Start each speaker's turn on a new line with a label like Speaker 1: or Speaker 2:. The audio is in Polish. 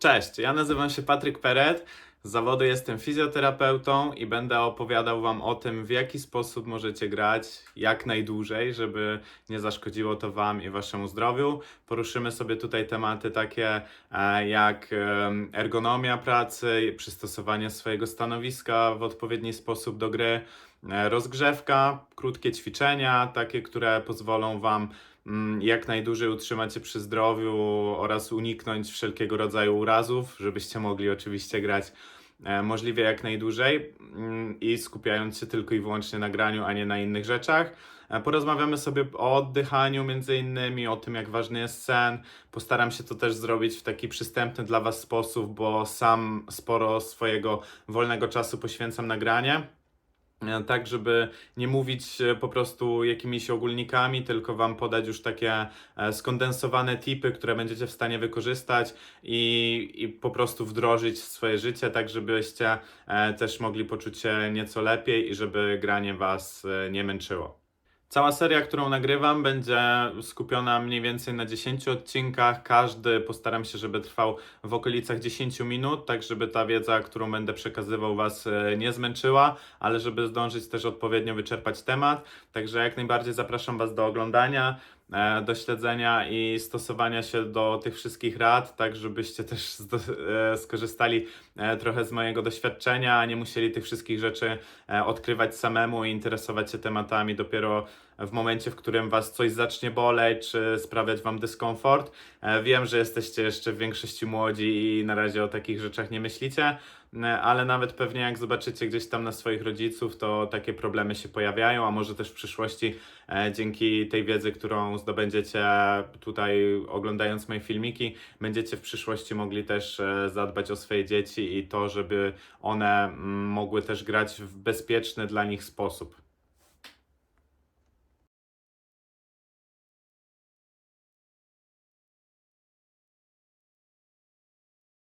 Speaker 1: Cześć, ja nazywam się Patryk Peret. Z zawodu jestem fizjoterapeutą i będę opowiadał Wam o tym, w jaki sposób możecie grać jak najdłużej, żeby nie zaszkodziło to Wam i Waszemu zdrowiu. Poruszymy sobie tutaj tematy takie e, jak ergonomia pracy, przystosowanie swojego stanowiska w odpowiedni sposób do gry, rozgrzewka, krótkie ćwiczenia, takie, które pozwolą Wam mm, jak najdłużej utrzymać się przy zdrowiu oraz uniknąć wszelkiego rodzaju urazów, żebyście mogli oczywiście grać e, możliwie jak najdłużej mm, i skupiając się tylko i wyłącznie na graniu, a nie na innych rzeczach. E, Porozmawiamy sobie o oddychaniu między innymi, o tym jak ważny jest sen. Postaram się to też zrobić w taki przystępny dla Was sposób, bo sam sporo swojego wolnego czasu poświęcam na granie. E, tak, żeby nie mówić e, po prostu jakimiś ogólnikami, tylko Wam podać już takie e, skondensowane tipy, które będziecie w stanie wykorzystać i, i po prostu wdrożyć w swoje życie, tak żebyście też mogli poczuć się nieco lepiej i żeby granie Was nie męczyło. Cała seria, którą nagrywam, będzie skupiona mniej więcej na 10 odcinkach. Każdy postaram się, żeby trwał w okolicach 10 minut, tak żeby ta wiedza, którą będę przekazywał, Was e, nie zmęczyła, ale żeby zdążyć też odpowiednio wyczerpać temat. Także jak najbardziej zapraszam Was do oglądania, do śledzenia i stosowania się do tych wszystkich rad, tak żebyście też e, skorzystali e, trochę z mojego doświadczenia, a nie musieli tych wszystkich rzeczy e, odkrywać samemu i interesować się tematami. Dopiero w momencie, w którym Was coś zacznie boleć, czy sprawiać Wam dyskomfort. E, Wiem, że jesteście jeszcze w większości młodzi i na razie o takich rzeczach nie myślicie, e, ale nawet pewnie jak zobaczycie gdzieś tam na swoich rodziców, to takie problemy się pojawiają, a może też w przyszłości e, dzięki tej wiedzy, którą zdobędziecie tutaj oglądając moje filmiki, będziecie w przyszłości mogli też zadbać o swoje dzieci i to, żeby one mm, mogły też grać w bezpieczny dla nich sposób.